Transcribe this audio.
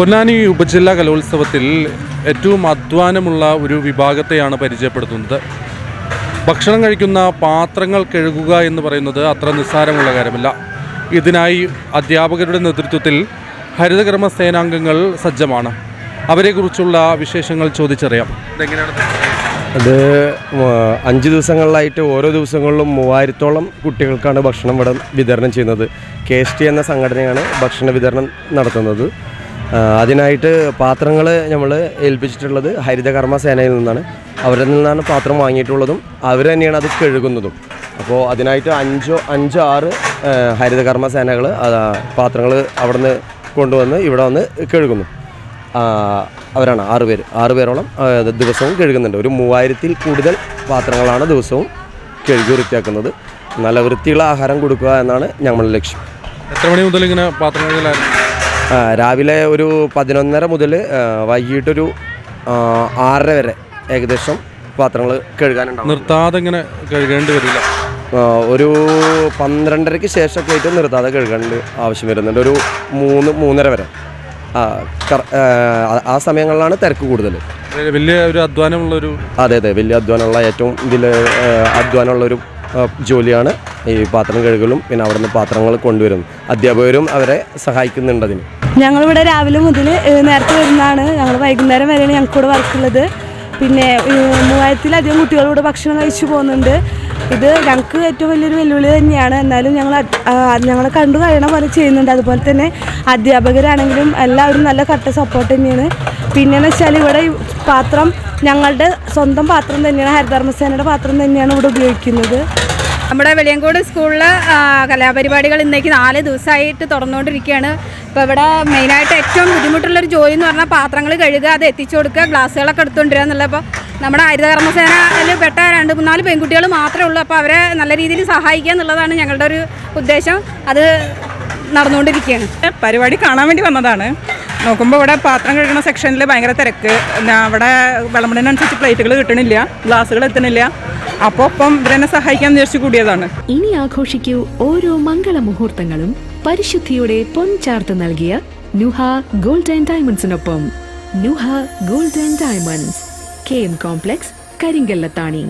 പൊന്നാനി ഉപജില്ലാ കലോത്സവത്തിൽ ഏറ്റവും അധ്വാനമുള്ള ഒരു വിഭാഗത്തെയാണ് പരിചയപ്പെടുത്തുന്നത്. ഭക്ഷണം കഴിക്കുന്ന പാത്രങ്ങൾ കഴുകുക എന്ന് പറയുന്നത് അത്ര നിസ്സാരമുള്ള കാര്യമല്ല. ഇതിനായി അധ്യാപകരുടെ നേതൃത്വത്തിൽ ഹരിതകർമ്മ സേനാംഗങ്ങൾ സജ്ജമാണ്. അവരെക്കുറിച്ചുള്ള വിശേഷങ്ങൾ ചോദിച്ചറിയാം. അത് അഞ്ച് ദിവസങ്ങളിലായിട്ട് ഓരോ ദിവസങ്ങളിലും മൂവായിരത്തോളം കുട്ടികൾക്കാണ് ഭക്ഷണം ഇവിടെ വിതരണം ചെയ്യുന്നത്. കെ എസ് ടി എന്ന സംഘടനയാണ് ഭക്ഷണ വിതരണം നടത്തുന്നത്. അതിനായിട്ട് പാത്രങ്ങൾ നമ്മൾ ഏൽപ്പിച്ചിട്ടുള്ളത് ഹരിതകർമ്മ സേനയിൽ നിന്നാണ്. അവരിൽ നിന്നാണ് പാത്രം വാങ്ങിയിട്ടുള്ളതും അവർ തന്നെയാണ് അത് കഴുകുന്നതും. അപ്പോൾ അതിനായിട്ട് അഞ്ചോ അഞ്ചോ ആറ് ഹരിതകർമ്മ സേനകൾ പാത്രങ്ങൾ അവിടുന്ന് കൊണ്ടുവന്ന് ഇവിടെ വന്ന് കഴുകുന്നു. അവരാണ് ആറ് പേര്. ആറ് പേരോളം ദിവസവും കഴുകുന്നുണ്ട്. ഒരു മൂവായിരത്തിൽ കൂടുതൽ പാത്രങ്ങളാണ് ദിവസവും കഴുകി വൃത്തിയാക്കുന്നത്. നല്ല വൃത്തിയുള്ള ആഹാരം കൊടുക്കുക എന്നാണ് ഞങ്ങളുടെ ലക്ഷ്യം. എത്ര മണി മുതൽ ഇങ്ങനെ പാത്രം കഴുകലായിരുന്നു? ആ, രാവിലെ ഒരു പതിനൊന്നര മുതൽ വൈകിട്ടൊരു ആറര വരെ ഏകദേശം പാത്രങ്ങൾ കഴുകാനുണ്ടാവും. നിർത്താതെ ഇങ്ങനെ കഴുകേണ്ടി വരില്ല. ഒരു പന്ത്രണ്ടരയ്ക്ക് ശേഷമൊക്കെ ആയിട്ട് നിർത്താതെ കഴുകേണ്ട ആവശ്യം വരുന്നുണ്ട്. ഒരു മൂന്ന് മൂന്നര വരെ. ആ, സമയങ്ങളിലാണ് തിരക്ക് കൂടുതൽ വലിയ ഒരു അധ്വാനമുള്ളൊരു അതെ അതെ വലിയ അധ്വാനമുള്ള ഏറ്റവും ഇതിൽ അധ്വാനമുള്ള ഒരു ആ, ജോലിയാണ്. ഈ പാത്രം കഴുകലും പിന്നെ അവിടുന്ന് പാത്രങ്ങൾ കൊണ്ടുവരും. അധ്യാപകരും അവരെ സഹായിക്കുന്നുണ്ട് അതിന്. ഞങ്ങളിവിടെ രാവിലെ മുതൽ നേരത്തെ വരുന്നതാണ്. ഞങ്ങൾ വൈകുന്നേരം വരെയാണ് ഞങ്ങൾക്കിവിടെ വർക്കുള്ളത് പിന്നെ മൂവായിരത്തിലധികം കുട്ടികളോട് ഭക്ഷണം കഴിച്ചു പോകുന്നുണ്ട്. ഇത് ഞങ്ങൾക്ക് ഏറ്റവും വലിയൊരു വെല്ലുവിളി തന്നെയാണ്. എന്നാലും ഞങ്ങൾ ഞങ്ങളെ കണ്ടു കഴിയണ പോലെ ചെയ്യുന്നുണ്ട്. അതുപോലെ തന്നെ അധ്യാപകരാണെങ്കിലും എല്ലാവരും നല്ല കട്ട സപ്പോർട്ട് തന്നെയാണ്. പിന്നെയെന്ന് വെച്ചാൽ ഇവിടെ പാത്രം ഞങ്ങളുടെ സ്വന്തം പാത്രം തന്നെയാണ് ഹരിതകർമ്മസേനയുടെ പാത്രം തന്നെയാണ് ഇവിടെ ഉപയോഗിക്കുന്നത്. നമ്മുടെ വെളിയങ്കോട് സ്കൂളിൽ കലാപരിപാടികൾ ഇന്നേക്ക് നാല് ദിവസമായിട്ട് തുറന്നുകൊണ്ടിരിക്കുകയാണ്. ഇപ്പോൾ ഇവിടെ മെയിനായിട്ട് ഏറ്റവും ബുദ്ധിമുട്ടുള്ളൊരു ജോലി എന്ന് പറഞ്ഞാൽ പാത്രങ്ങൾ കഴുകുക അത് എത്തിച്ചു കൊടുക്കുക ഗ്ലാസ്സുകളൊക്കെ എടുത്തുകൊണ്ടിരിക്കുക എന്നുള്ള അപ്പോൾ നമ്മുടെ ഹരിതകർമ്മസേനയിൽ പെട്ട രണ്ട് മൂന്നാൽ പെൺകുട്ടികൾ മാത്രമേ ഉള്ളൂ. അപ്പോൾ അവരെ നല്ല രീതിയിൽ സഹായിക്കുക എന്നുള്ളതാണ് ഞങ്ങളുടെ ഒരു ഉദ്ദേശം. അത് നടന്നുകൊണ്ടിരിക്കുകയാണ്. പരിപാടി കാണാൻ വേണ്ടി വന്നതാണ്. നോക്കുമ്പോൾ ഇവിടെ പാത്രം കഴുകുന്ന സെക്ഷനിൽ ഭയങ്കര തിരക്ക്. അവിടെ വിളമ്പടിനനുസരിച്ച് പ്ലേറ്റുകൾ കിട്ടണില്ല ഗ്ലാസ്സുകൾ എത്തണില്ല. അപ്പോൾ ഒപ്പം ഇവരെന്നെ സഹായിക്കാൻ വിചാരിച്ചു കൂടിയതാണ്. ഇനി ആഘോഷിക്കൂ ഓരോ മംഗള മുഹൂർത്തങ്ങളും. പരിശുദ്ധിയുടെ പൊൻചാർത്ത് നൽകിയ Nuha gold and ഡയമണ്ട്സിനൊപ്പം. Nuha gold and diamonds. K M complex Karinkallathani.